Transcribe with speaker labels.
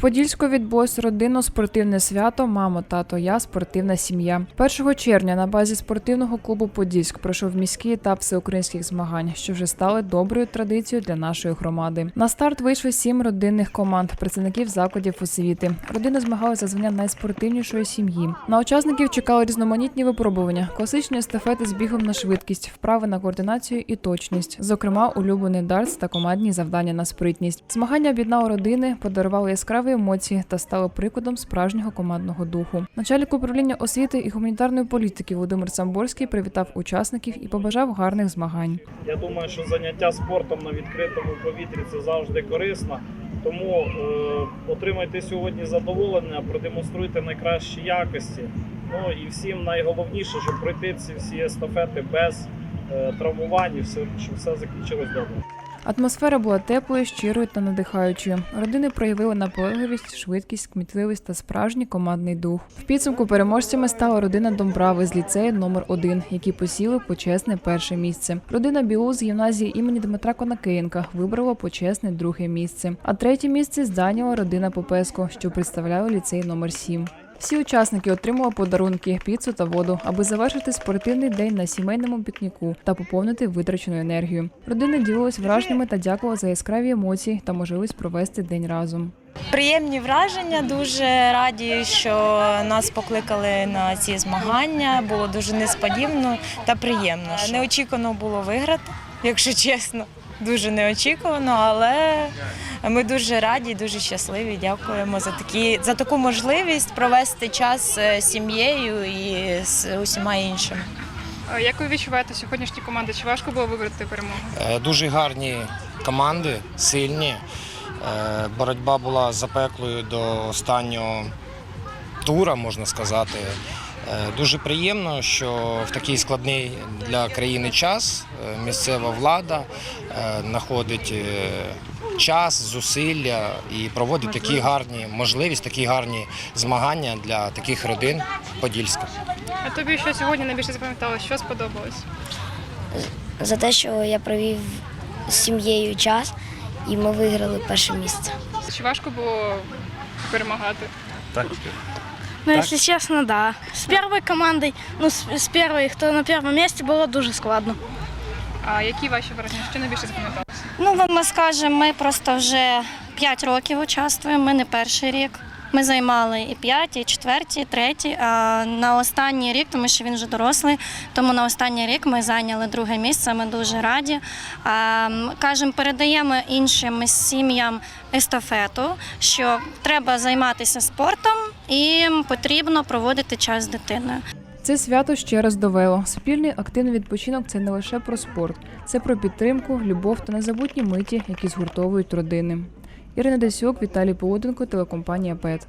Speaker 1: Подільську відбулось родинно-спортивне свято Мамо, тато, я спортивна сім'я. 1 червня на базі спортивного клубу Подільськ пройшов міський етап всеукраїнських змагань, що вже стали доброю традицією для нашої громади. На старт вийшли сім родинних команд, представників закладів освіти. Родини змагалися за звання найспортивнішої сім'ї. На учасників чекали різноманітні випробування, класичні естафети з бігом на швидкість, вправи на координацію і точність, зокрема, улюблений дартс та командні завдання на спритність. Змагання об'єднали родини, подарували яскраві емоції та стали прикладом справжнього командного духу. Начальник управління освіти і гуманітарної політики Володимир Самборський привітав учасників і побажав гарних змагань.
Speaker 2: Я думаю, що заняття спортом на відкритому повітрі це завжди корисно. Тому е, отримайте сьогодні задоволення, продемонструйте найкращі якості. Ну і всім найголовніше, щоб пройти ці всі естафети без травмувань, і все, закінчилось добре.
Speaker 1: Атмосфера була теплою, щирою та надихаючою. Родини проявили наполегливість, швидкість, кмітливість та справжній командний дух. В підсумку переможцями стала родина Домбрави з ліцею номер 1 які посіли почесне перше місце. Родина Білу з гімназії імені Дмитра Конакиєнка вибрала почесне друге місце. А третє місце зайняла родина Попеско, що представляла ліцей номер 7 всі учасники отримали подарунки, піцу та воду, аби завершити спортивний день на сімейному пікніку та поповнити витрачену енергію. Родини ділились враженнями та дякували за яскраві емоції та можливість провести день разом.
Speaker 3: Приємні враження, дуже раді, що нас покликали на ці змагання. Було дуже несподівано та приємно. Неочікувано було виграти, якщо чесно. Дуже неочікувано, але ми дуже раді, дуже щасливі. Дякуємо за такі за таку можливість провести час з сім'єю і з усіма іншими.
Speaker 4: Як ви відчуваєте сьогоднішні команди? Чи важко було вибрати перемогу?
Speaker 5: Е, Дуже гарні команди, сильні. Е, Боротьба була запеклою до останнього тура, можна сказати. Е, Дуже приємно, що в такий складний для країни час е, місцева влада е, знаходить час, зусилля і проводить такі гарні можливість, такі гарні змагання для таких родин Подільська.
Speaker 4: А тобі що сьогодні найбільше запам'яталось? Що сподобалось?
Speaker 6: за те, що я провів з сім'єю час і ми виграли перше місце.
Speaker 4: Чи важко було перемагати?
Speaker 7: Ну, если честно, да. С первой командой, ну, с, с первой, кто на первом месте, было дуже складно.
Speaker 4: А які ваші враження? Що найбільше запам'яталося?
Speaker 8: Ну, вам ми скажемо, ми просто вже 5 років участвуємо, ми не перший рік. Ми займали і п'яті, і четверті, і треті. А на останній рік, тому що він вже дорослий, тому на останній рік ми зайняли друге місце. Ми дуже раді. А, кажемо, передаємо іншим сім'ям естафету, що треба займатися спортом і потрібно проводити час з дитиною.
Speaker 1: Це свято ще раз довело. Спільний активний відпочинок це не лише про спорт, це про підтримку, любов та незабутні миті, які згуртовують родини. Ірина Десюк, Віталій Полуденко, телекомпанія ПЕТ.